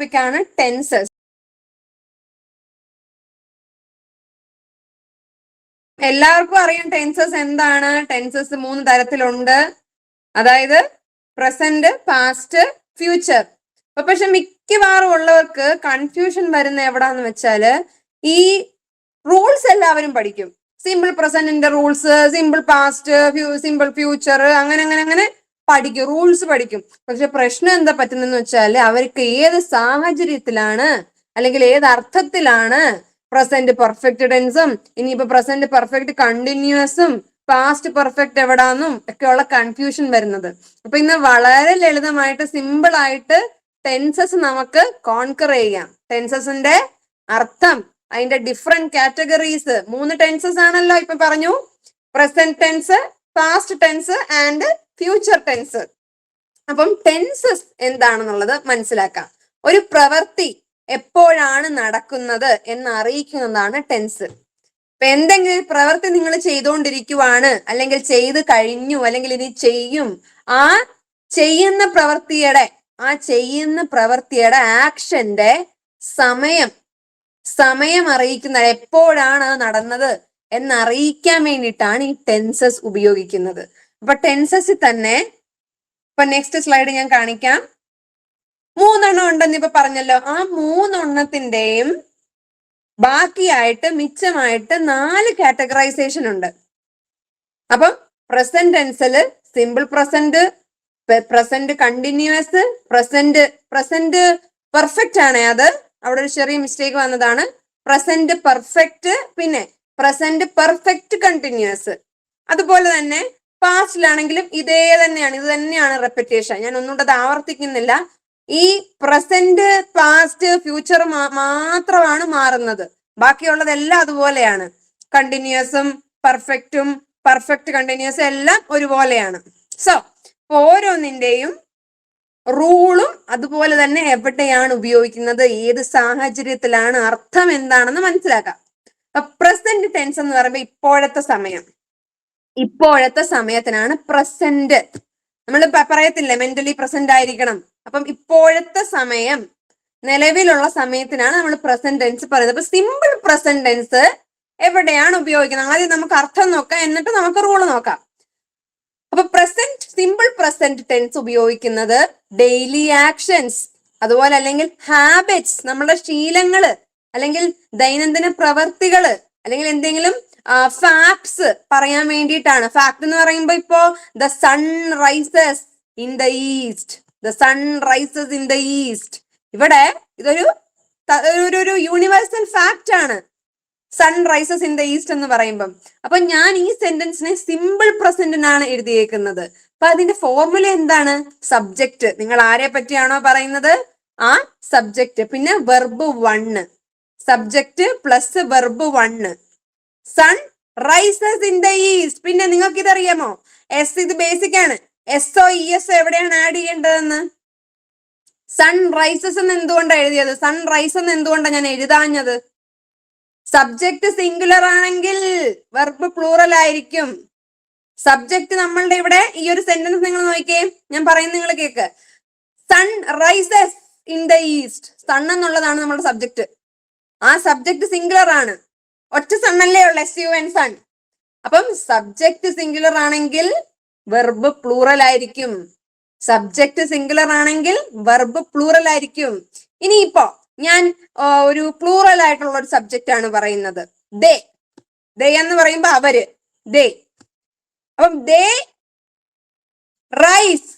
ടോപ്പിക്കാണ് ടെൻസസ് എല്ലാവർക്കും അറിയാം ടെൻസസ് എന്താണ്? ടെൻസസ് മൂന്ന് തരത്തിലുണ്ട്. അതായത് പ്രസന്റ് പാസ്റ്റ് ഫ്യൂച്ചർ അപ്പൊ പക്ഷെ മിക്കവാറും ഉള്ളവർക്ക് കൺഫ്യൂഷൻ വരുന്ന എവിടാന്ന് വെച്ചാൽ ഈ റൂൾസ് എല്ലാവരും പഠിക്കും. Simple പ്രസന്റിന്റെ rules simple past simple future അങ്ങനെ അങ്ങനെ അങ്ങനെ പഠിക്കും റൂൾസ് പഠിക്കും. പക്ഷെ പ്രശ്നം എന്താ പറ്റുന്നെന്ന് വെച്ചാൽ അവർക്ക് ഏത് സാഹചര്യത്തിലാണ് അല്ലെങ്കിൽ ഏത് അർത്ഥത്തിലാണ് പ്രസന്റ് പെർഫെക്റ്റ് ടെൻസും ഇനിയിപ്പോ പ്രസന്റ് പെർഫെക്റ്റ് കണ്ടിന്യൂസും പാസ്റ്റ് പെർഫെക്റ്റ് എവിടാന്നും ഒക്കെയുള്ള കൺഫ്യൂഷൻ വരുന്നത്. അപ്പൊ ഇന്ന് വളരെ ലളിതമായിട്ട് സിമ്പിൾ ആയിട്ട് ടെൻസസ് നമുക്ക് കോൺകർ ചെയ്യാം. ടെൻസസിന്റെ അർത്ഥം അതിന്റെ ഡിഫറെന്റ് കാറ്റഗറീസ് മൂന്ന് ടെൻസസ് ആണല്ലോ ഇപ്പൊ പറഞ്ഞു. Present tense past tense and future tense അപ്പം ടെൻസസ് എന്താണെന്നുള്ളത് മനസ്സിലാക്കാം. ഒരു പ്രവൃത്തി എപ്പോഴാണ് നടക്കുന്നത് എന്ന് അറിയിക്കുന്നതാണ് ടെൻസ് ഇപ്പൊ എന്തെങ്കിലും പ്രവൃത്തി നിങ്ങൾ ചെയ്തുകൊണ്ടിരിക്കുവാണ് അല്ലെങ്കിൽ ചെയ്ത് കഴിഞ്ഞു അല്ലെങ്കിൽ ഇനി ചെയ്യും. ആ ചെയ്യുന്ന പ്രവൃത്തിയുടെ ആ ചെയ്യുന്ന പ്രവൃത്തിയുടെ ആക്ഷന്റെ സമയം സമയം അറിയിക്കുന്ന എപ്പോഴാണ് അത് നടന്നത് എന്നറിയിക്കാൻ വേണ്ടിയിട്ടാണ് ഈ ടെൻസസ് ഉപയോഗിക്കുന്നത്. അപ്പൊ ടെൻസസിൽ തന്നെ ഇപ്പൊ നെക്സ്റ്റ് സ്ലൈഡ് ഞാൻ കാണിക്കാം. മൂന്നെണ്ണം ഉണ്ടെന്ന് ഇപ്പൊ പറഞ്ഞല്ലോ. ആ മൂന്നെണ്ണത്തിന്റെയും ബാക്കിയായിട്ട് മിച്ചമായിട്ട് നാല് കാറ്റഗറൈസേഷൻ ഉണ്ട്. അപ്പം present ടെൻസിൽ simple present present continuous present present perfect ആണ് അത്. അവിടെ ഒരു ചെറിയ മിസ്റ്റേക്ക് വന്നതാണ്. പ്രസന്റ് പെർഫെക്റ്റ് പിന്നെ പ്രസന്റ് പെർഫെക്റ്റ് കണ്ടിന്യൂസ് അതുപോലെ തന്നെ പാസ്റ്റിലാണെങ്കിലും ഇതേ തന്നെയാണ് ഇത് തന്നെയാണ് റെപ്പറ്റേഷൻ ഞാൻ ഒന്നുകൂടെ അത് ആവർത്തിക്കുന്നില്ല. ഈ പ്രസന്റ് പാസ്റ്റ് ഫ്യൂച്ചർ മാത്രമാണ് മാറുന്നത്. ബാക്കിയുള്ളതെല്ലാം അതുപോലെയാണ്. കണ്ടിന്യൂസും പെർഫെക്റ്റും പെർഫെക്റ്റ് കണ്ടിന്യൂസും എല്ലാം ഒരുപോലെയാണ്. സോ ഓരോന്നിന്റെയും റൂളും അതുപോലെ തന്നെ എവിടെയാണ് ഉപയോഗിക്കുന്നത് ഏത് സാഹചര്യത്തിലാണ് അർത്ഥം എന്താണെന്ന് മനസ്സിലാക്കാം. പ്രസന്റ് ടെൻസ് എന്ന് പറയുമ്പോൾ ഇപ്പോഴത്തെ സമയം. ഇപ്പോഴത്തെ സമയത്തിനാണ് പ്രസന്റ് നമ്മൾ പറയത്തില്ലേ മെന്റലി പ്രസന്റ് ആയിരിക്കണം. അപ്പം ഇപ്പോഴത്തെ സമയം നിലവിലുള്ള സമയത്തിനാണ് നമ്മൾ പ്രസന്റ് ടെൻസ് പറയുന്നത്. അപ്പൊ സിമ്പിൾ പ്രസന്റ് ടെൻസ് എവിടെയാണ് ഉപയോഗിക്കുന്നത്? ആദ്യം നമുക്ക് അർത്ഥം നോക്കാം എന്നിട്ട് നമുക്ക് റൂൾ നോക്കാം. അപ്പൊ പ്രസന്റ് സിമ്പിൾ പ്രസന്റ് ടെൻസ് ഉപയോഗിക്കുന്നത് ഡെയിലി ആക്ഷൻസ് അതുപോലെ അല്ലെങ്കിൽ ഹാബിറ്റ്സ് നമ്മുടെ ശീലങ്ങൾ അല്ലെങ്കിൽ ദൈനംദിന പ്രവർത്തികൾ അല്ലെങ്കിൽ എന്തെങ്കിലും ഫാക്ട്സ് പറയാൻ വേണ്ടിയിട്ടാണ്. ഫാക്ട് എന്ന് പറയുമ്പോൾ ഇപ്പോ the sun rises in the east the sun rises in the east ഇവിടെ ഇതൊരു ഒരു യൂണിവേഴ്സൽ ഫാക്റ്റ് ആണ്. Sun rises in the east എന്ന് പറയുമ്പം. അപ്പൊ ഞാൻ ഈ സെന്റൻസിനെ സിമ്പിൾ പ്രസന്റിനാണ് എഴുതിയേക്കുന്നത്. അപ്പൊ അതിന്റെ ഫോർമുല എന്താണ്? സബ്ജക്റ്റ് നിങ്ങൾ ആരെ പറ്റിയാണോ പറയുന്നത്? ആ സബ്ജക്റ്റ് പിന്നെ verb one subject plus verb one sun rises in the east പിന്നെ നിങ്ങൾക്ക് ഇതറിയാമോ എസ് ഇത് ബേസിക് ആണ്. എസ് ഒ ഇ എസ് എവിടെയാണ് ആഡ് ചെയ്യേണ്ടതെന്ന്? സൺ റൈസസ് എന്ന് എന്തുകൊണ്ടാണ് എഴുതിയത്? സൺ റൈസ് എന്ന് എന്തുകൊണ്ടാണ് ഞാൻ എഴുതാഞ്ഞത്? സബ്ജക്ട് സിംഗുലർ ആണെങ്കിൽ വെർബ് പ്ലൂറൽ ആയിരിക്കും. സബ്ജക്ട് നമ്മളുടെ ഇവിടെ ഈ ഒരു സെന്റൻസ് നിങ്ങൾ നോക്കിയേ. ഞാൻ പറയുന്നത് നിങ്ങൾ cake. Sun rises in the east sun എന്നുള്ളതാണ് നമ്മുടെ സബ്ജക്ട് ആ സബ്ജക്ട് സിംഗുലർ ആണ്. ഒറ്റ സണ്ണല്ലേ ഉള്ളു എസ് യു എൻ സൺ അപ്പം സബ്ജക്ട് സിംഗുലർ ആണെങ്കിൽ വെർബ് പ്ലൂറൽ ആയിരിക്കും. സബ്ജക്ട് സിംഗുലർ ആണെങ്കിൽ വെർബ് പ്ലൂറൽ ആയിരിക്കും. ഇനിയിപ്പോ ഞാൻ ഒരു പ്ലൂറൽ ആയിട്ടുള്ള ഒരു സബ്ജക്റ്റ് ആണ് പറയുന്നത്. ദേ ദേ എന്ന് പറയുമ്പോ അവർ. ദേ അപ്പം they rise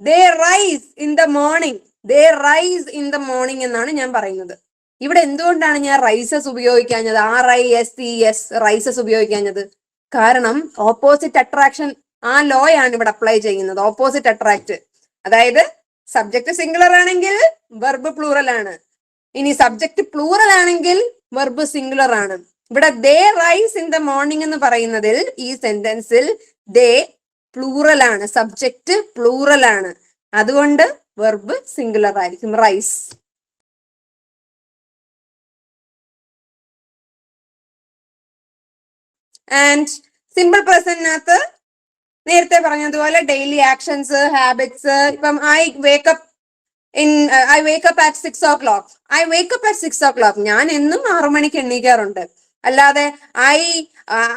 they rise in the morning they rise in the morning എന്നാണ് ഞാൻ പറയുന്നത്. ഇവിടെ എന്തുകൊണ്ടാണ് ഞാൻ rises ഉപയോഗിക്കാഞ്ഞത്? R I S E S rises ഉപയോഗിക്കാഞ്ഞത്? കാരണം ഓപ്പോസിറ്റ് അട്രാക്ഷൻ ആ ലോ ആണ് ഇവിടെ അപ്ലൈ ചെയ്യുന്നത്. ഓപ്പോസിറ്റ് അട്രാക്ട് അതായത് സബ്ജക്ട് സിംഗുലർ ആണെങ്കിൽ വെർബ് പ്ലൂറൽ ആണ്. ഇനി സബ്ജക്ട് പ്ലൂറൽ ആണെങ്കിൽ വെർബ് സിംഗുലർ ആണ്. ഇവിടെ they rise in the morning എന്ന് പറയുന്നതിൽ ഈ സെന്റൻസിൽ ദേ പ്ലൂറൽ ആണ്. സബ്ജക്ട് പ്ലൂറൽ ആണ്. അതുകൊണ്ട് വെർബ് സിംഗുലർ ആയിരിക്കും. റൈസ് ആൻഡ് സിമ്പിൾ പേഴ്സണിനകത്ത് നേരത്തെ പറഞ്ഞതുപോലെ ഡെയിലി ആക്ഷൻസ് ഹാബിറ്റ്സ് ഇപ്പം I wake up in I wake up at six o'clock I wake up at six o'clock ഞാൻ എന്നും ആറു മണിക്ക് എണ്ണീക്കാറുണ്ട് അല്ലാതെ I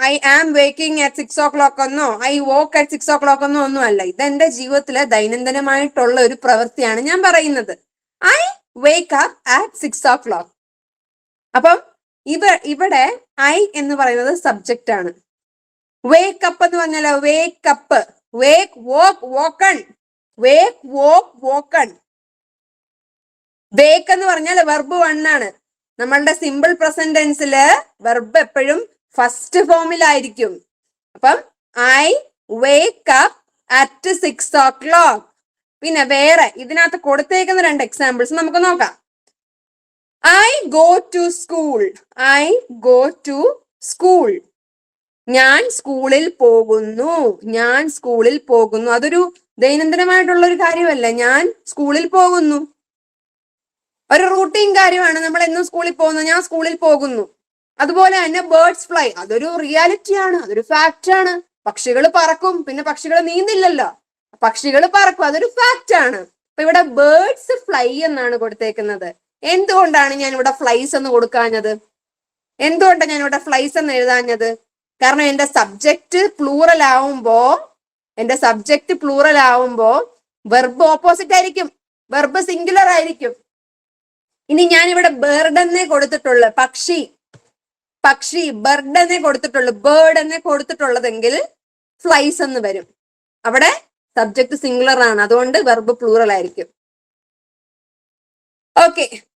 I am waking at six o'clock എന്നോ I woke at six o'clock എന്നോ ഒന്നും അല്ല. ഇതെന്റെ ജീവിതത്തിലെ ദൈനംദിനമായിട്ടുള്ള ഒരു പ്രവൃത്തിയാണ് ഞാൻ പറയുന്നത്. I wake up at six o'clock അപ്പം ഇവ ഇവിടെ ഐ എന്ന് പറയുന്നത് സബ്ജക്റ്റ് ആണ്. വേക്ക് അപ്പ് എന്ന് പറഞ്ഞാലോ wake up wake woke woken wake woke woken wake എന്ന് പറഞ്ഞാൽ വെർബ് വൺ ആണ്. നമ്മളുടെ സിമ്പിൾ പ്രസന്റ് ടെൻസിൽ വെർബ് എപ്പോഴും ഫസ്റ്റ് ഫോമിലായിരിക്കും അപ്പം I wake up at six o'clock പിന്നെ വേറെ ഇതിനകത്ത് കൊടുത്തേക്കുന്ന രണ്ട് എക്സാമ്പിൾസ് നമുക്ക് നോക്കാം. I go to school I go to school ഞാൻ സ്കൂളിൽ പോകുന്നു. ഞാൻ സ്കൂളിൽ പോകുന്നു. അതൊരു ദൈനംദിനമായിട്ടുള്ള ഒരു കാര്യമല്ല. ഞാൻ സ്കൂളിൽ പോകുന്നു. ഒരു റൂട്ടീൻ കാര്യമാണ്. നമ്മൾ എന്നും സ്കൂളിൽ പോകുന്നു. ഞാൻ സ്കൂളിൽ പോകുന്നു. അതുപോലെ തന്നെ ബേർഡ്സ് ഫ്ലൈ അതൊരു റിയാലിറ്റി ആണ്. അതൊരു ഫാക്റ്റ് ആണ്. പക്ഷികൾ പറക്കും. പിന്നെ പക്ഷികൾ നീന്തില്ലല്ലോ. പക്ഷികൾ പറക്കും. അതൊരു ഫാക്റ്റ് ആണ്. അപ്പൊ ഇവിടെ ബേർഡ്സ് ഫ്ലൈ എന്നാണ് കൊടുത്തേക്കുന്നത്. എന്തുകൊണ്ടാണ് ഞാൻ ഇവിടെ ഫ്ലൈസ് എന്ന് കൊടുക്കാഞ്ഞത്? എന്തുകൊണ്ടാണ് ഞാൻ ഇവിടെ ഫ്ലൈസ് എന്ന് എഴുതാഞ്ഞത്? കാരണം എന്റെ സബ്ജക്റ്റ് പ്ലൂറൽ ആവുമ്പോ എന്റെ സബ്ജക്റ്റ് പ്ലൂറൽ ആവുമ്പോ വെർബ് ഓപ്പോസിറ്റ് ആയിരിക്കും. വെർബ് സിംഗുലർ ആയിരിക്കും. ഇനി ഞാൻ ഇവിടെ ബേർഡ് എന്നേ കൊടുത്തിട്ടുള്ളു. പക്ഷി. പക്ഷി ബർഡ് എന്നേ കൊടുത്തിട്ടുള്ളു. ബേർഡ് എന്നേ കൊടുത്തിട്ടുള്ളതെങ്കിൽ ഫ്ലൈസ് എന്ന് വരും. അവിടെ സബ്ജക്ട് സിംഗുലർ ആണ്. അതുകൊണ്ട് വെർബ് പ്ലൂറൽ ആയിരിക്കും. ഓക്കെ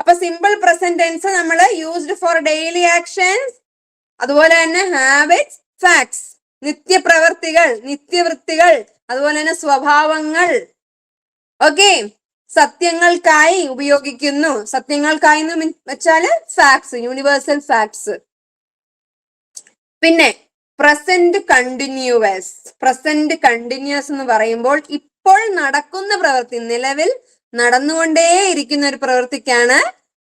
അപ്പൊ സിമ്പിൾ പ്രസന്റ് ടെൻസ് നമ്മൾ യൂസ്ഡ് ഫോർ ഡെയിലി ആക്ഷൻസ് അതുപോലെ തന്നെ ഹാബിറ്റ്സ് ഫാക്ട്സ് നിത്യപ്രവർത്തികൾ നിത്യവൃത്തികൾ അതുപോലെ തന്നെ സ്വഭാവങ്ങൾ. ഓക്കെ സത്യങ്ങൾക്കായി ഉപയോഗിക്കുന്നു. സത്യങ്ങൾക്കായി എന്ന് വെച്ചാൽ ഫാക്ട്സ് യൂണിവേഴ്സൽ ഫാക്ട്സ് പിന്നെ പ്രസന്റ് കണ്ടിന്യൂവസ് പ്രസന്റ് കണ്ടിന്യൂസ് എന്ന് പറയുമ്പോൾ ഇപ്പോൾ നടക്കുന്ന പ്രവൃത്തി നിലവിൽ നടന്നുകൊണ്ടേ ഇരിക്കുന്ന ഒരു പ്രവൃത്തിക്കാണ്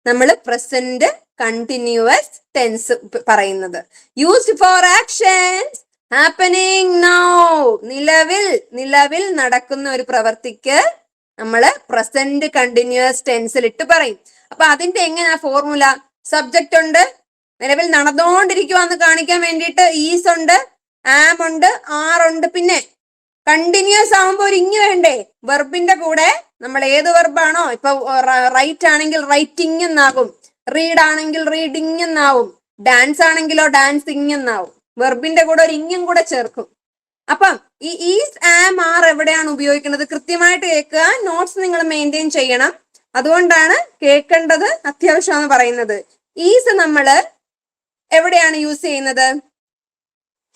നമ്മൾ പ്രസന്റ് കണ്ടിന്യൂസ് ടെൻസ് പറയുന്നത്. Used for actions happening now നിലവിൽ നിലവിൽ നടക്കുന്ന ഒരു പ്രവൃത്തിക്ക് നമ്മൾ പ്രസന്റ് കണ്ടിന്യൂസ് ടെൻസിൽ ഇട്ട് പറയും. അപ്പൊ അതിന്റെ എങ്ങനെയാ ഫോർമുല സബ്ജക്റ്റ് ഉണ്ട് നിലവിൽ നടന്നുകൊണ്ടിരിക്കുവാന്ന് കാണിക്കാൻ വേണ്ടിയിട്ട് ഈസ് ഉണ്ട് ആം ഉണ്ട് ആർ ഉണ്ട് പിന്നെ കണ്ടിന്യൂസ് ആവുമ്പോ ഒരു വേണ്ടേ? വെർബിന്റെ കൂടെ നമ്മൾ ഏത് വെർബാണോ ഇപ്പൊ റൈറ്റ് ആണെങ്കിൽ റൈറ്റിംഗ് എന്നാകും. റീഡ് ആണെങ്കിൽ റീഡിംഗ് എന്നാവും. ഡാൻസ് ആണെങ്കിലോ ഡാൻസിങ് എന്നാവും. വെർബിന്റെ കൂടെ ഒരു ഇങ്ങും കൂടെ ചേർക്കും. അപ്പം ഈ ഈസ് ആം ആർ എവിടെയാണ് ഉപയോഗിക്കുന്നത്? കൃത്യമായിട്ട് കേൾക്കുക. നോട്ട്സ് നിങ്ങൾ മെയിന്റെയിൻ ചെയ്യണം. അതുകൊണ്ടാണ് കേൾക്കേണ്ടത് അത്യാവശ്യമാണ് പറയുന്നത്. ഈസ് നമ്മൾ എവിടെയാണ് യൂസ് ചെയ്യുന്നത്?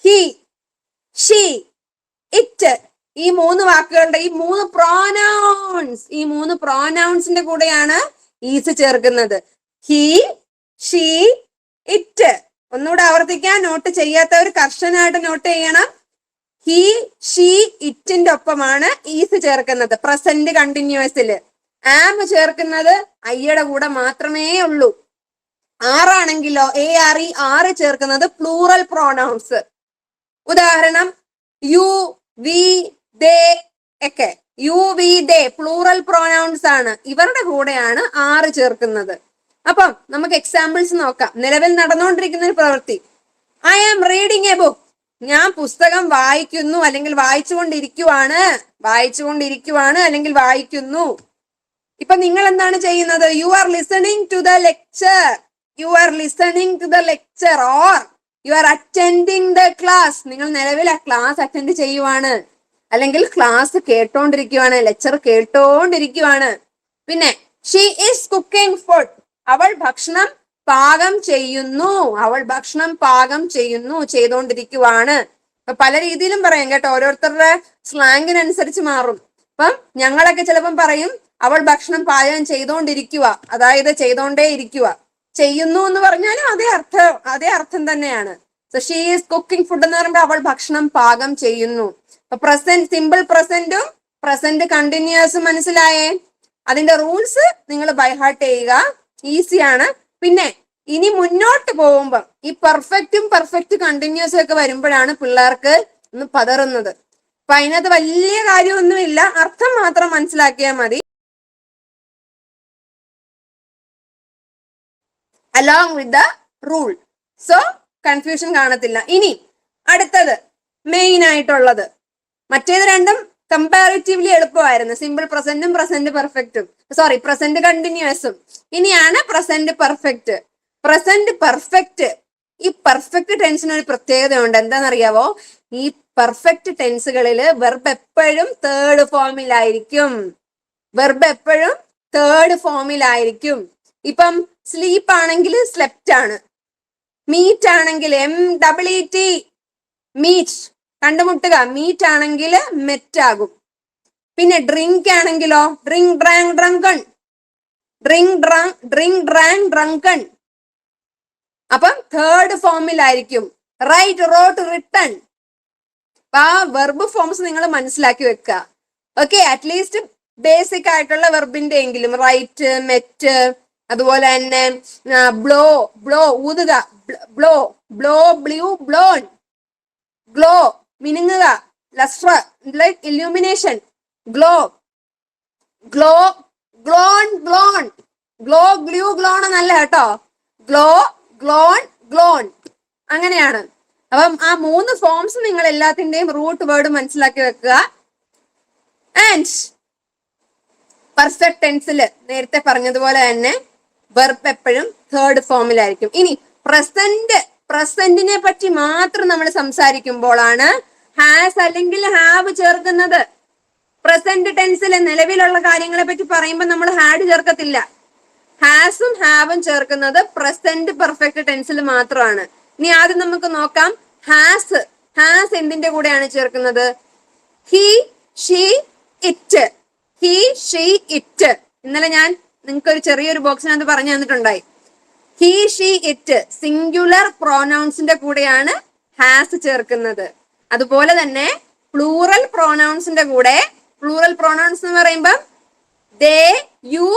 ഹി ഷീ ഇറ്റ് ഈ മൂന്ന് വാക്കുകളുടെ ഈ മൂന്ന് പ്രോനൗൺസ് ഈ മൂന്ന് പ്രോനൗൺസിന്റെ കൂടെയാണ് ഈസ് ചേർക്കുന്നത്. ഹി ഷീ ഇറ്റ് ഒന്നുകൂടെ ആവർത്തിക്കാൻ നോട്ട് ചെയ്യാത്തവർ കർശനമായിട്ട് നോട്ട് ചെയ്യണം. ഹി ഷീ ഇറ്റിന്റെ ഒപ്പമാണ് ഈസ് ചേർക്കുന്നത്. പ്രസന്റ് കണ്ടിന്യൂസിൽ ആം ചേർക്കുന്നത് അയ്യയുടെ കൂടെ മാത്രമേ ഉള്ളൂ. ആറാണെങ്കിലോ എ ആർ ഇ ആറ് ചേർക്കുന്നത് പ്ലൂറൽ പ്രോണൗൺസ് ഉദാഹരണം യു വി ദേ ഒക്കെ. You we they plural pronouns ആണ്. ഇവരുടെ കൂടെയാണ് ആറ് ചേർക്കുന്നത്. അപ്പം നമുക്ക് എക്സാമ്പിൾസ് നോക്കാം. നിലവിൽ നടന്നുകൊണ്ടിരിക്കുന്ന ഒരു പ്രവൃത്തി. I am reading a book ഞാൻ പുസ്തകം വായിക്കുന്നു അല്ലെങ്കിൽ വായിച്ചുകൊണ്ടിരിക്കുവാണ്. വായിച്ചുകൊണ്ടിരിക്കുവാണ് അല്ലെങ്കിൽ വായിക്കുന്നു. ഇപ്പൊ നിങ്ങൾ എന്താണ് ചെയ്യുന്നത്? You are listening to the lecture you are listening to the lecture or you are attending the class നിങ്ങൾ നിലവിൽ ആ ക്ലാസ് അറ്റൻഡ് ചെയ്യുവാണ്. അല്ലെങ്കിൽ ക്ലാസ് കേട്ടോണ്ടിരിക്കുവാണ് ലെക്ചർ കേട്ടോണ്ടിരിക്കുവാണ്. പിന്നെ ഷീ ഈസ് കുക്കിംഗ് ഫുഡ് അവൾ ഭക്ഷണം പാകം ചെയ്യുന്നു. അവൾ ഭക്ഷണം പാകം ചെയ്യുന്നു ചെയ്തുകൊണ്ടിരിക്കുവാണ് അപ്പൊ പല രീതിയിലും പറയാം കേട്ടോ ഓരോരുത്തരുടെ സ്ലാങ്ങിനനുസരിച്ച് മാറും. അപ്പം ഞങ്ങളൊക്കെ ചിലപ്പം പറയും അവൾ ഭക്ഷണം പാചകം ചെയ്തുകൊണ്ടിരിക്കുക അതായത് ചെയ്തോണ്ടേ ഇരിക്കുക ചെയ്യുന്നു എന്ന് പറഞ്ഞാലും അതേ അർത്ഥം അതേ അർത്ഥം തന്നെയാണ്. So she is cooking food എന്ന് പറയുമ്പോൾ അവൾ ഭക്ഷണം പാകം ചെയ്യുന്നു. അപ്പൊ പ്രസന്റ് സിമ്പിൾ പ്രസന്റും പ്രസന്റ് കണ്ടിന്യൂസും മനസ്സിലായേ? അതിന്റെ റൂൾസ് നിങ്ങൾ ബൈഹാർട്ട് ചെയ്യുക. ഈസിയാണ് പിന്നെ ഇനി മുന്നോട്ട് പോകുമ്പോൾ ഈ പെർഫെക്റ്റും പെർഫെക്റ്റ് കണ്ടിന്യൂസും ഒക്കെ വരുമ്പോഴാണ് പിള്ളേർക്ക് ഒന്ന് പതറുന്നത്. അപ്പൊ അതിനകത്ത് വലിയ കാര്യമൊന്നുമില്ല. അർത്ഥം മാത്രം മനസ്സിലാക്കിയാൽ മതി. Along with the rule so confusion കാണത്തില്ല. ഇനി അടുത്തത് മെയിൻ ആയിട്ടുള്ളത്. മറ്റേത് രണ്ടും കമ്പാരിറ്റീവ്ലി എളുപ്പമായിരുന്നു. സിമ്പിൾ പ്രസന്റും പ്രസന്റ് പെർഫെക്റ്റും സോറി പ്രസന്റ് കണ്ടിന്യൂസും ഇനിയാണ് പ്രസന്റ് പെർഫെക്റ്റ് പ്രസന്റ് പെർഫെക്റ്റ് ഈ പെർഫെക്റ്റ് ടെൻസിന് ഒരു പ്രത്യേകതയുണ്ട്. എന്താണെന്നറിയാവോ? ഈ പെർഫെക്റ്റ് ടെൻസുകളിൽ വെർബ് എപ്പോഴും തേർഡ് ഫോമിലായിരിക്കും വെർബ് എപ്പോഴും തേർഡ് ഫോമിലായിരിക്കും ഇപ്പം സ്ലീപ്പ് ആണെങ്കിൽ സ്ലെപ്റ്റ് ആണ്. മീറ്റ് ആണെങ്കിൽ M double E T meet കണ്ടുമുട്ടുക. Meet ആണെങ്കിൽ മെറ്റ് ആകും. പിന്നെ ഡ്രിങ്ക് ആണെങ്കിലോ? Drink drank drunken drink drunk drink drank drunken അപ്പം തേർഡ് ഫോമിലായിരിക്കും റൈറ്റ് റോട്ട് റിട്ടൺ ആ വെർബ് ഫോംസ് നിങ്ങൾ മനസ്സിലാക്കി വെക്കുക. ഓക്കെ അറ്റ്ലീസ്റ്റ് ബേസിക് ആയിട്ടുള്ള വെർബിന്റെ എങ്കിലും റൈറ്റ് മെറ്റ് അതുപോലെ തന്നെ blow blow ഊതുക blow blow blew blown glow മിനുങ്ങുക lustre light illumination glow glow glown glown glow blew glown എന്നല്ല കേട്ടോ. Glow glown glown. അങ്ങനെയാണ്. അപ്പം ആ മൂന്ന് ഫോംസ് നിങ്ങൾ എല്ലാത്തിന്റെയും റൂട്ട് വേർഡ് മനസ്സിലാക്കി വെക്കുക. ആൻഡ് പെർഫെക്റ്റ് ടെൻസിൽ നേരത്തെ പറഞ്ഞതുപോലെ തന്നെ വെർബ് എപ്പോഴും തേർഡ് ഫോമിലായിരിക്കും ഇനി പ്രസന്റ് പ്രസന്റിനെ പറ്റി മാത്രം നമ്മൾ സംസാരിക്കുമ്പോഴാണ് ഹാസ് അല്ലെങ്കിൽ ഹാവ് ചേർക്കുന്നത്. പ്രസന്റ് ടെൻസിലെ നിലവിലുള്ള കാര്യങ്ങളെ പറ്റി പറയുമ്പോൾ നമ്മൾ ഹാഡ് ചേർക്കത്തില്ല. ഹാസും ഹാവും ചേർക്കുന്നത് പ്രസന്റ് പെർഫെക്റ്റ് ടെൻസിൽ മാത്രമാണ്. ഇനി ആദ്യം നമുക്ക് നോക്കാം. ഹാസ് ഹാസ് എന്തിന്റെ കൂടെയാണ് ചേർക്കുന്നത്? He she it he she it ഇന്നലെ ഞാൻ നിങ്ങൾക്ക് ഒരു ചെറിയൊരു ബോക്സിനകത്ത് പറഞ്ഞു തന്നിട്ടുണ്ടായി. ഹി ഷീ ഇറ്റ് സിംഗുലർ പ്രോനൗൺസിന്റെ കൂടെയാണ് ഹാസ് ചേർക്കുന്നത്. അതുപോലെ തന്നെ പ്ലൂറൽ പ്രോനൗൺസിന്റെ കൂടെ പ്ലൂറൽ പ്രോനൗൺസ് എന്ന് പറയുമ്പം ദേ യു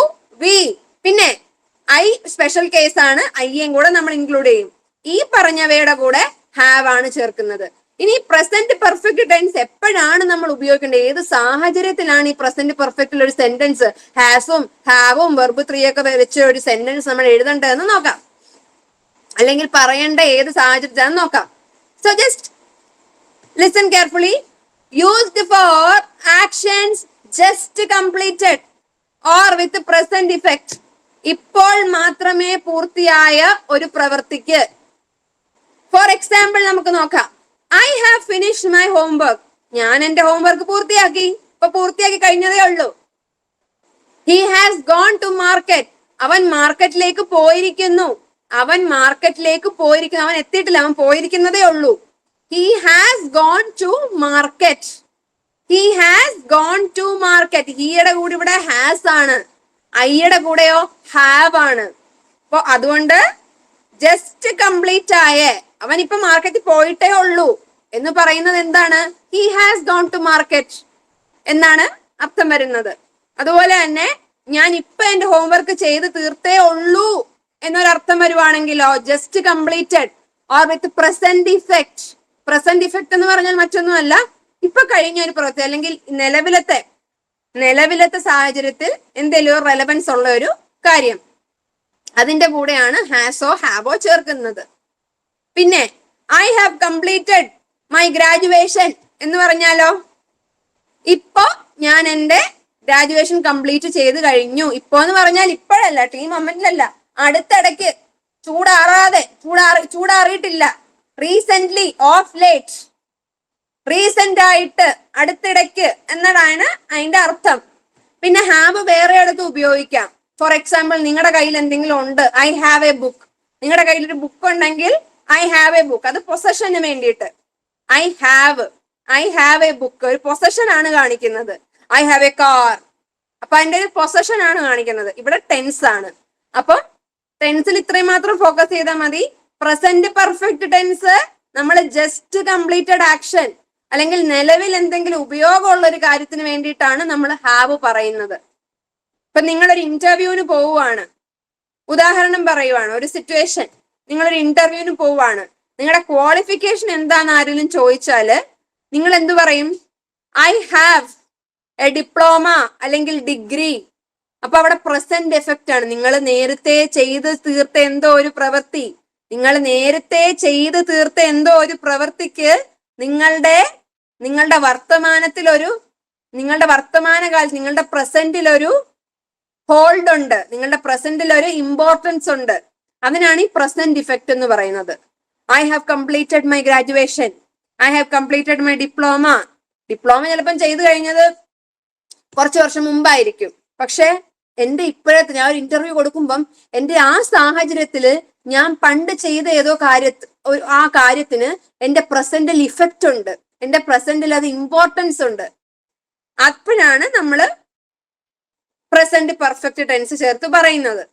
വി പിന്നെ ഐ സ്പെഷ്യൽ കേസ് ആണ്. ഐയും കൂടെ നമ്മൾ ഇൻക്ലൂഡ് ചെയ്യും. ഈ പറഞ്ഞവയുടെ കൂടെ ഹാവ് ആണ് ചേർക്കുന്നത്. ഇനി പ്രസന്റ് പെർഫെക്റ്റ് ടെൻസ് എപ്പോഴാണ് നമ്മൾ ഉപയോഗിക്കേണ്ടത്? ഏത് സാഹചര്യത്തിലാണ് ഈ പ്രസന്റ് പെർഫെക്റ്റിൽ ഒരു സെന്റൻസ് ഹാസും ഹാവും വെർബ് ത്രീ ഒക്കെ വെച്ച ഒരു സെന്റൻസ് നമ്മൾ എഴുതേണ്ടതെന്ന് നോക്കാം. അല്ലെങ്കിൽ പറയേണ്ട ഏത് സാഹചര്യത്തിലാണെന്ന് നോക്കാം. So just listen carefully used for actions just completed or with present effect ഇപ്പോൾ മാത്രമേ പൂർത്തിയായ ഒരു പ്രവൃത്തിക്ക് ഫോർ എക്സാമ്പിൾ നമുക്ക് നോക്കാം. I have finish my homework ഞാൻ എന്റെ ഹോംവർക്ക് പൂർത്തിയാക്കി. ഇപ്പൊ പൂർത്തിയാക്കി കഴിഞ്ഞതേ ഉള്ളൂ. He has gone to market അവൻ മാർക്കറ്റിലേക്ക് പോയിരിക്കുന്നു. അവൻ മാർക്കറ്റിലേക്ക് പോയിരിക്കുന്നു. അവൻ എത്തിയിട്ടില്ല. അവൻ പോയിരിക്കുന്നതേ ഉള്ളൂ. He has gone to market he has gone to market ഹീയുടെ കൂടെ ഇവിടെ ഹാസ് ആണ്. ഐയുടെ കൂടെയോ ഹാവ് ആണ്. അപ്പൊ അതുകൊണ്ട് ജസ്റ്റ് കംപ്ലീറ്റ് ആയേ. അവൻ ഇപ്പൊ മാർക്കറ്റിൽ പോയിട്ടേ ഉള്ളൂ. എന്ന് പറയുന്നത് എന്താണ്? He has gone to market എന്നാണ് അർത്ഥം വരുന്നത്. അതുപോലെ തന്നെ ഞാൻ ഇപ്പൊ എന്റെ ഹോംവർക്ക് ചെയ്ത് തീർത്തേ ഉള്ളൂ എന്നൊരർത്ഥം വരുവാണെങ്കിലോ just completed or with present effect present effect എന്ന് പറഞ്ഞാൽ മറ്റൊന്നുമല്ല. ഇപ്പൊ കഴിഞ്ഞ ഒരു പ്രവൃത്തി അല്ലെങ്കിൽ നിലവിലത്തെ നിലവിലത്തെ സാഹചര്യത്തിൽ എന്തെങ്കിലും റെലവൻസ് ഉള്ള ഒരു കാര്യം. അതിന്റെ കൂടെയാണ് ഹാസോ ഹാവോ ചേർക്കുന്നത്. പിന്നെ I have completed my graduation എന്ന് പറഞ്ഞാലോ? ഇപ്പോ ഞാൻ എന്റെ ഗ്രാജുവേഷൻ കംപ്ലീറ്റ് ചെയ്ത് കഴിഞ്ഞു. ഇപ്പോ എന്ന് പറഞ്ഞാൽ ഇപ്പോഴല്ല ടീം മൊമെന്റിലല്ല അടുത്തിടയ്ക്ക് ചൂടാറാതെ ചൂടാറി ചൂടാറിയിട്ടില്ല. റീസെന്റ് ഓഫ് ലേറ്റ് റീസെന്റ് ആയിട്ട് അടുത്തിടയ്ക്ക് എന്നതാണ് അതിന്റെ അർത്ഥം. പിന്നെ ഹാവ് വേറെ അടുത്ത് ഉപയോഗിക്കാം. ഫോർ എക്സാമ്പിൾ നിങ്ങളുടെ കയ്യിൽ എന്തെങ്കിലും ഉണ്ട്? ഐ ഹാവ് എ ബുക്ക് നിങ്ങളുടെ കയ്യിൽ ഒരു ബുക്ക് ഉണ്ടെങ്കിൽ ഐ ഹാവ് എ ബുക്ക് അത് പൊസഷന് വേണ്ടിയിട്ട്. I have I have a book ഒരു പൊസഷൻ ആണ് കാണിക്കുന്നത്. ഐ ഹാവ് എ കാർ അപ്പൊ അതിന്റെ ഒരു പൊസഷൻ ആണ് കാണിക്കുന്നത്. ഇവിടെ ടെൻസ് ആണ്. അപ്പം ടെൻസിൽ ഇത്രയും മാത്രം ഫോക്കസ് ചെയ്താൽ മതി. പ്രസന്റ് പെർഫെക്റ്റ് ടെൻസ് നമ്മൾ ജസ്റ്റ് കംപ്ലീറ്റഡ് ആക്ഷൻ അല്ലെങ്കിൽ നിലവിൽ എന്തെങ്കിലും ഉപയോഗമുള്ള ഒരു കാര്യത്തിന് വേണ്ടിയിട്ടാണ് നമ്മൾ ഹാവ് പറയുന്നത്. ഇപ്പൊ നിങ്ങളൊരു ഇന്റർവ്യൂവിന് പോവുകയാണ് ഉദാഹരണം പറയുവാണ് ഒരു സിറ്റുവേഷൻ നിങ്ങളൊരു ഇന്റർവ്യൂവിന് പോവുകയാണ് നിങ്ങളുടെ ക്വാളിഫിക്കേഷൻ എന്താന്ന് ആരെങ്കിലും ചോദിച്ചാൽ നിങ്ങൾ എന്തു പറയും? ഐ ഹാവ് എ ഡിപ്ലോമ അല്ലെങ്കിൽ ഡിഗ്രി അപ്പൊ അവിടെ പ്രസന്റ് എഫക്റ്റ് ആണ്. നിങ്ങൾ നേരത്തെ ചെയ്ത് തീർത്ത എന്തോ ഒരു പ്രവൃത്തി. നിങ്ങൾ നേരത്തെ ചെയ്ത് തീർത്ത എന്തോ ഒരു പ്രവൃത്തിക്ക് നിങ്ങളുടെ നിങ്ങളുടെ വർത്തമാനത്തിലൊരു നിങ്ങളുടെ വർത്തമാനകാലത്ത് നിങ്ങളുടെ പ്രസന്റിൽ ഒരു ഹോൾഡ് ഉണ്ട്. നിങ്ങളുടെ പ്രസന്റിൽ ഒരു ഇമ്പോർട്ടൻസ് ഉണ്ട്. അതിനാണ് ഈ പ്രസന്റ് ഇഫക്റ്റ് എന്ന് പറയുന്നത്. I have completed my graduation I have completed my diploma diploma ചിലപ്പം ചെയ്തു കഴിഞ്ഞത് കുറച്ച് വർഷം മുമ്പായിരിക്കും. പക്ഷേ എന്റെ ഇപ്പോഴത്തെ ഞാൻ ഒരു ഇന്റർവ്യൂ കൊടുക്കുമ്പം എന്റെ ആ സാഹചര്യത്തിൽ ഞാൻ പണ്ട് ചെയ്ത ഏതോ കാര്യ ആ കാര്യത്തിന് എന്റെ പ്രസന്റിൽ ഇഫക്റ്റ് ഉണ്ട്. എന്റെ പ്രസന്റിൽ അത് ഇമ്പോർട്ടൻസ് ഉണ്ട്. അപ്പോഴാണ് നമ്മൾ പ്രസന്റ് പെർഫെക്റ്റ് ടെൻസ് ചേർത്ത് പറയുന്നത്.